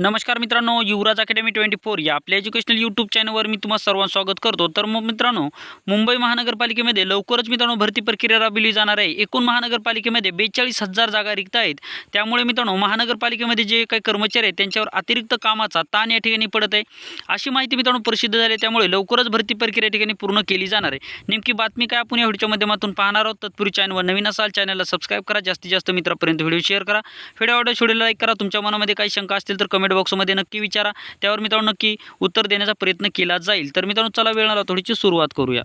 नमस्कार मित्रांनो युवराज academy twenty four या आपल्या एज्युकेशनल यूट्यूब चॅनलवर मी तुम्हाला सर्वांचं स्वागत करतो. तर मग मित्रांनो मुंबई महानगरपालिकेमध्ये लवकरच मित्रांनो भरती प्रक्रिया राबविली जाणार आहे. एकूण महानगरपालिकेमध्ये बेचाळीस हजार जागा रिक्त आहेत. त्यामुळे मित्रांनो महानगरपालिकेमध्ये जे काही कर्मचारी आहेत त्यांच्यावर अतिरिक्त कामाचा ताण या ठिकाणी पडत आहे. अशी माहिती मित्रांनो प्रसिद्ध झाली आहे. त्यामुळे लवकरच भरती प्रक्रिया या ठिकाणी पूर्ण केली जाणार आहे. नेमकी बातमी काय आपण या व्हिडिओच्या माध्यमातून पाहणार आहोत. तत्पूर्वी चॅनलवर नवीन असाल चॅनलला सबस्क्राईब करा. जास्तीत जास्त मित्रापर्यंत व्हिडिओ शेअर करा. व्हिडिओ आवडल्यास व्हिडिओ लाईक करा. तुमच्या मनामध्ये काही शंका असतील तर कमेंट बॉक्समध्ये नक्की विचारा. त्यावर मित्रांनो नक्की उत्तर देण्याचा प्रयत्न केला जाईल. तर मित्रांनो चला वेळ आला थोडीशी सुरुवात करूया.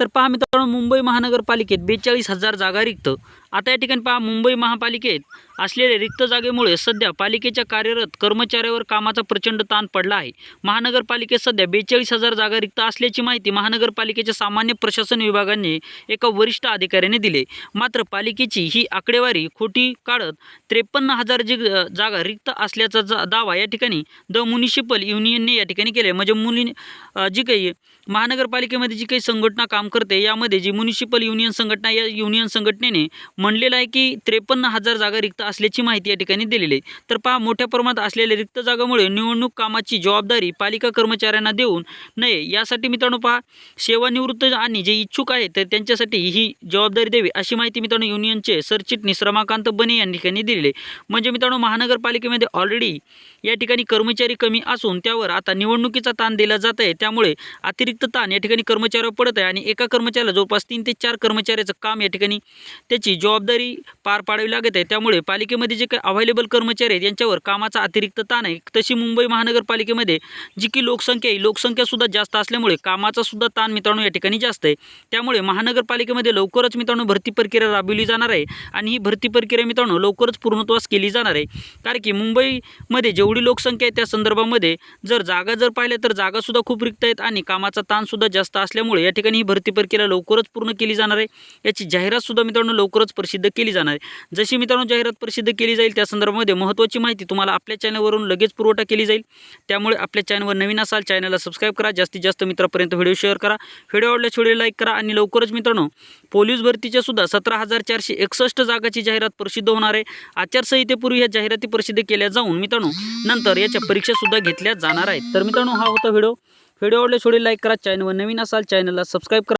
तर पहा मित्रांनो मुंबई महानगरपालिकेत बेचाळीस हजार जागा रिक्त. आता या ठिकाणी पहा मुंबई महापालिकेत असलेल्या रिक्त जागेमुळे सध्या पालिकेच्या कार्यरत कर्मचाऱ्यावर कामाचा प्रचंड ताण पडला आहे. महानगरपालिकेत सध्या बेचाळीस हजार जागा रिक्त असल्याची माहिती महानगरपालिकेच्या सामान्य प्रशासन विभागाने एका वरिष्ठ अधिकाऱ्याने दिले मात्र पालिकेची ही आकडेवारी खोटी काढत त्रेपन्न हजार जी जागा रिक्त असल्याचा जा दावा या ठिकाणी द म्युनिसिपल युनियनने या ठिकाणी केले म्हणजे मुली जी काही महानगरपालिकेमध्ये जी काही संघटना काम करते यामध्ये जी म्युनिसिपल युनियन संघटना या युनियन संघटनेने म्हणलेलं आहे की त्रेपन्न हजार जागा रिक्त असल्याची माहिती या ठिकाणी दिलेली आहे. तर पहा मोठ्या प्रमाणात असलेल्या रिक्त जागामुळे निवडणूक कामाची जबाबदारी पालिका कर्मचाऱ्यांना देऊन नये. यासाठी मित्रांनो पहा सेवानिवृत्त आणि जे इच्छुक आहेत तर त्यांच्यासाठी ही जबाबदारी द्यावी अशी माहिती मित्रांनो युनियनचे सरचिटणीस रमाकांत बने या ठिकाणी दिलेली आहे. म्हणजे मित्रांनो महानगरपालिकेमध्ये ऑलरेडी या ठिकाणी कर्मचारी कमी असून त्यावर आता निवडणुकीचा ताण दिला जात आहे. त्यामुळे अतिरिक्त ताण या ठिकाणी कर्मचाऱ्यावर पडत आहे आणि एका कर्मचाऱ्याला जवळपास तीन ते चार कर्मचाऱ्याचं काम या ठिकाणी त्याची जॉब जबाबदारी पार पाडावी लागत आहे. त्यामुळे पालिकेमध्ये जे काही अव्हायलेबल कर्मचारी आहेत यांच्यावर कामाचा अतिरिक्त ताण आहे. तशी मुंबई महानगरपालिकेमध्ये जी की लोकसंख्या आहे लोकसंख्यासुद्धा जास्त असल्यामुळे कामाचा सुद्धा ताण मित्रांनो या ठिकाणी जास्त आहे. त्यामुळे महानगरपालिकेमध्ये लवकरच मित्रांनो भरती प्रक्रिया राबविली जाणार आहे आणि ही भरती प्रक्रिया मित्रांनो लवकरच पूर्णत्वास केली जाणार आहे. कारण की मुंबईमध्ये जेवढी लोकसंख्या आहे त्या संदर्भामध्ये जर जागा जर पाहिल्या तर जागासुद्धा खूप रिक्त आहेत आणि कामाचा ताणसुद्धा जास्त असल्यामुळे या ठिकाणी ही भरती प्रक्रिया लवकरच पूर्ण केली जाणार आहे. याची जाहिरातसुद्धा मित्रांनो लवकरच प्रसिद्ध केली जाणार आहे. जशी मित्रांनो जाहिरात प्रसिद्ध केली जाईल त्या संदर्भामध्ये महत्त्वाची माहिती तुम्हाला आपल्या चॅनलवरून लगेच पुरवठा केली जाईल. त्यामुळे आपल्या चॅनलवर नवीन असाल चॅनलला सबस्क्राईब करा. जास्तीत जास्त मित्रापर्यंत व्हिडिओ शेअर करा. व्हिडिओ आवडल्यास व्हिडिओ लाईक करा आणि लवकरच मित्रांनो पोलीस भरतीच्या सुद्धा सतरा हजार चारशे एकसष्ट जागाची जाहिरात प्रसिद्ध होणार आहे. आचारसंहितेपूर्वी ह्या जाहिराती प्रसिद्ध केल्या जाऊन मित्रांनो नंतर याच्या परीक्षासुद्धा घेतल्या जाणार आहेत. तर मित्रांनो हा होता व्हिडिओ. व्हिडिओ आवडल्यास व्हिडिओ लाईक करा. चॅनलवर नवीन असाल चॅनलला सबस्क्राईब करा.